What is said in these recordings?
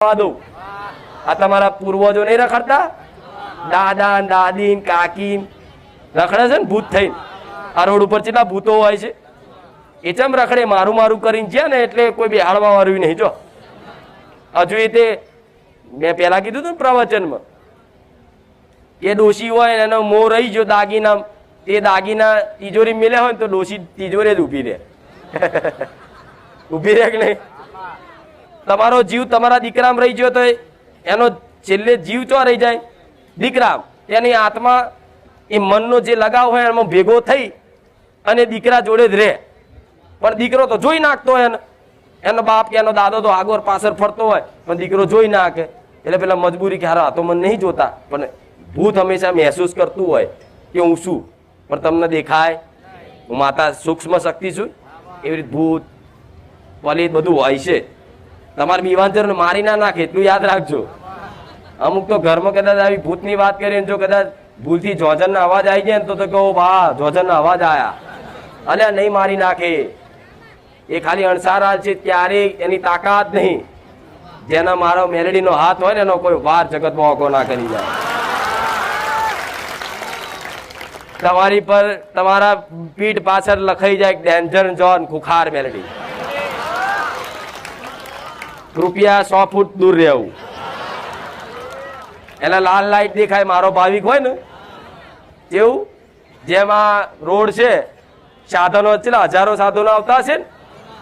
આ તમારા પૂર્વજો નહીં રખડતા? દાદા દાદી કાકી રખડે છે ને ભૂત થઈને. આ રોડ ઉપર કેટલા ભૂતો હોય છે? એ ચમ રખડે? મારું મારું કરીને છે ને એટલે કોઈ બિહાડવા વાળું નહીં, જો. હજુ એ તે મેં પેલા કીધું હતું ને પ્રવચનમાં. એ ડોશી હોય એનો મોં રહી જો દાગીના તે દાગીના તિજોરી મેલ્યા હોય ને તો ડોશી તિજોરી જ ઊભી રહે. ઊભી રહે કે નહીં? તમારો જીવ તમારા દીકરામાં રહી ગયો તો એનો છેલ્લે જીવ ચો રહી જાય? દીકરા એની આત્મા એ મનનો જે લગાવ હોય એમાં ભેગો થઈ અને દીકરા જોડે જ રહે. પણ દીકરો તો જોઈ નાખતો હોય એને. બાપ કે એનો દાદો તો આગળ પાછળ ફરતો હોય, પણ દીકરો જોઈ નાખે. એટલે પેલા મજબૂરી કે, હારા તો મને નહીં જોતા. પણ ભૂત હંમેશા મહેસૂસ કરતું હોય કે, હું શું? પણ તમને દેખાય. હું માતા સૂક્ષ્મ શક્તિ છું. એવી રીતે ભૂત, પલિત બધું હોય છે. તમારે બીવાંતરને મારી ના નાખે, એટલું યાદ રાખજો. અમુક તો ઘરમાં કદાચ આવી ભૂતની વાત કરીએ ને જો કદાચ ભૂલથી જોજનના અવાજ આવી જાય ને તો તો કહો, વાહ જોજનના અવાજ આવ્યા અલ્યા નહીં મારી નાખે. એ ખાલી અણસારા છે, ત્યારે એની તાકાત નહીં. જેના મારો મેલેડીનો હાથ હોય ને, એનો કોઈ વાર જગતમાં ઓકો ના કરી જાય. તમારી પર તમારા પીઠ પાછળ લખાઈ જાય ડેન્જર જોન ખુખાર મેલેડી કૃપયા સો ફૂટ દૂર રહેવું. એના લાલ લાઈટ દેખાય મારો ભાવિક હોય ને, એવું, જેમાં રોડ છે, સાધનો છે હજારો સાધનો આવતા હશે ને,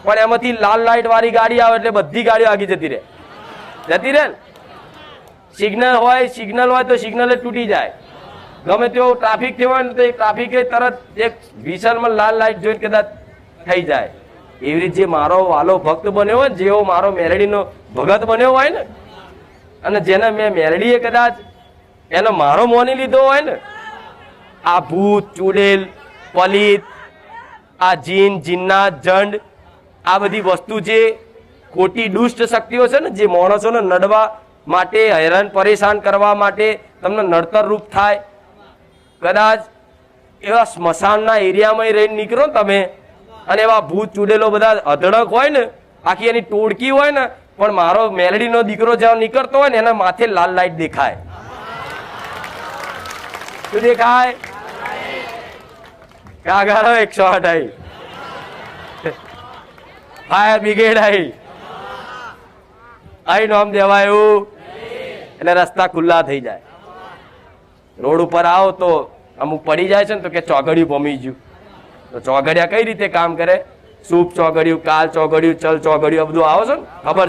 પણ એમાંથી લાલ લાઈટ વાળી ગાડી આવે એટલે બધી ગાડીઓ આગી જતી રહે. જતી રહે સિગ્નલ હોય સિગ્નલ હોય તો સિગ્નલ તૂટી જાય. ગમે તેવો ટ્રાફિક થયો હોય ને તો એ ટ્રાફિકે તરત એક વિશાલમાં લાલ લાઈટ જોઈને કદાચ થઈ જાય. એવી રીતે મારો વાલો ભક્ત બન્યો હોય જેવો મારો મેરડીનો ભગત બન્યો હોય ને, અને જેને મેં મેરડીએ કદાચ એનો મારો મોની લીધો હોય ને, આ ભૂત, ચુડેલ, પલિત, આ જીન જીન્ના જંડ, આ બધી વસ્તુ જે ખોટી દુષ્ટ શક્તિઓ છે ને, જે માણસોને નડવા માટે, હેરાન, પરેશાન કરવા માટે તમને નડતર રૂપ થાય. કદાચ એવા સ્મશાનના એરિયામાં રહીને નીકળો તમે અને એવા ભૂત ચૂડેલો બધા અધડક હોય ને, આખી એની ટોળકી હોય ને, પણ મારો મેલડીનો દીકરો જ્યાં નીકળતો હોય ને, એના માથે લાલ લાઈટ દેખાય. શું દેખાય? કાગારો એકસો આઠ આવી ફાયર બ્રિગેડ આવી અહીં નામ દેવાયું. એટલે રસ્તા ખુલ્લા થઈ જાય. રોડ ઉપર આવો તો અમુક પડી જાય છે ને, તો કે ચોગડિયું ભમી ગયું. તો ચોઘડિયા કઈ રીતે કામ કરે? સૂપ ચોગડિયું કાલ ચોગડિયું ચલ ચોગડિયું આ બધું આવો છો ને? ખબર છે?